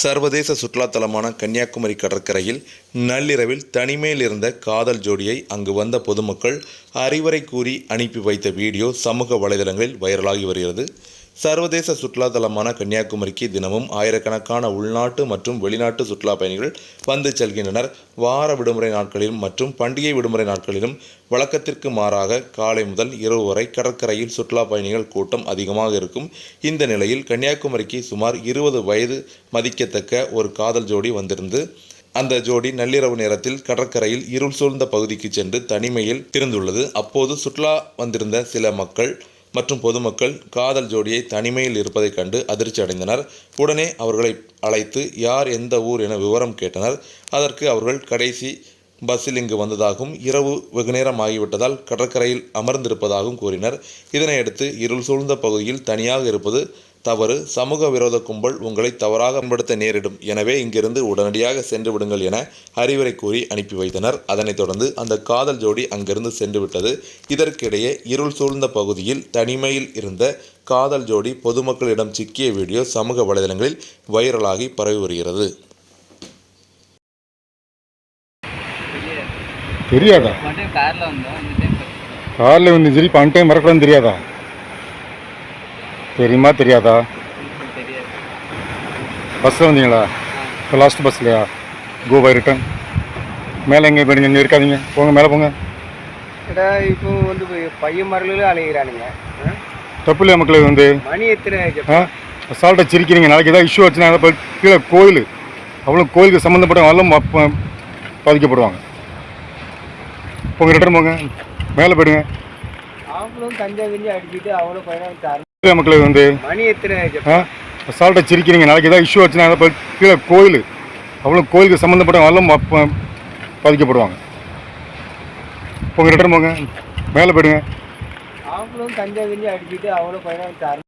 சர்வதேச சுற்றுலாத்தலமான கன்னியாகுமரி கடற்கரையில் நள்ளிரவில் தனிமையில் இருந்த காதல் ஜோடியை அங்கு வந்த பொதுமக்கள் அறிவுரை கூறி அனுப்பி வைத்த வீடியோ சமூக வலைதளங்களில் வைரலாகி வருகிறது. சர்வதேச சுற்றுலாத்தலமான கன்னியாகுமரிக்கு தினமும் ஆயிரக்கணக்கான உள்நாட்டு மற்றும் வெளிநாட்டு சுற்றுலா பயணிகள் வந்து செல்கின்றனர். வார விடுமுறை நாட்களிலும் மற்றும் பண்டிகை விடுமுறை நாட்களிலும் வழக்கத்திற்கு மாறாக காலை முதல் இரவு வரை கடற்கரையில் சுற்றுலா பயணிகள் கூட்டம் அதிகமாக இருக்கும். இந்த நிலையில் கன்னியாகுமரிக்கு சுமார் இருபது வயது மதிக்கத்தக்க ஒரு காதல் ஜோடி வந்திருந்து அந்த ஜோடி நள்ளிரவு நேரத்தில் கடற்கரையில் இருள் சூழ்ந்த பகுதிக்கு சென்று தனிமையில் இருந்துள்ளது அப்போது சுற்றுலா வந்திருந்த சில மக்கள் மற்றும் பொதுமக்கள் காதல் ஜோடியை தனிமையில் இருப்பதைக் கண்டு அதிர்ச்சி அடைந்தனர். உடனே அவர்களை அழைத்து யார் எந்த ஊர் என விவரம் கேட்டனர். அதற்கு அவர்கள் கடைசி பஸ்ஸில் இங்கு வந்ததாகவும் இரவு வெகுநேரம் ஆகிவிட்டதால் கடற்கரையில் அமர்ந்திருப்பதாகவும் கூறினர். இதனையடுத்து இருள் சூழ்ந்த பகுதியில் தனியாக இருப்பது தவறு சமூக விரோத கும்பல் உங்களை தவறாக பயன்படுத்த நேரிடும். எனவே இங்கிருந்து உடனடியாக சென்று விடுங்கள் என அறிவுரை கூறி அனுப்பி வைத்தனர். அதனைத் தொடர்ந்து அந்த காதல் ஜோடி அங்கிருந்து சென்று விட்டது. இதற்கிடையே இருள் சூழ்ந்த பகுதியில் தனிமையில் இருந்த காதல் ஜோடி பொதுமக்களிடம் சிக்கிய வீடியோ சமூக வலைதளங்களில் வைரலாகி பரவி வருகிறது. தெரியாதா? காரில் வந்தோம். இந்த டைம் காரில் வந்து சரி இப்போ டைம் வரக்கூடாதுன்னு தெரியாதா? தெரியுமா தெரியாதா? பஸ்ஸில் வந்தீங்களா? இப்போ லாஸ்ட் பஸ்லையா கோ பை ரிட்டன் மேலே எங்கே போயிடுங்க இங்கே இருக்காதீங்க. போங்க மேலே போங்க. இப்போ வந்து போய் பையன் மரலும் அலைகிறானுங்க? தப்பு இல்லையா மக்களுக்கு வந்து? மணி எத்தனை அசால்ட்டாக சிரிக்கிறீங்க. நாளைக்கு ஏதாவது இஷ்யூ வச்சுனா போய் கீழே கோயில். அவ்வளோ கோயிலுக்கு சம்மந்தப்பட்டவங்களும் அப்போ பாதிக்கப்படுவாங்க. போங்க ரிட்டர்ன் போங்க. மேலே போயிடுங்க. அவங்களும் கஞ்சா கிஞ்சா அடிச்சுட்டு அவ்வளோ பையன் மக்களுக்கு வந்து? அசால்ட்டாக சிரிக்கிறீங்க. நாளைக்கு ஏதாவது இஷ்யூ வச்சுனா கீழே கோயில். அவ்வளோ கோயிலுக்கு சம்மந்தப்பட்டவங்களும் அப்போ பாதிக்கப்படுவாங்க. போங்க ரிட்டர்ன் போங்க. மேலே போயிடுங்க. அவங்களும் கஞ்சா கிஞ்சா அடிச்சுட்டு அவ்வளோ தர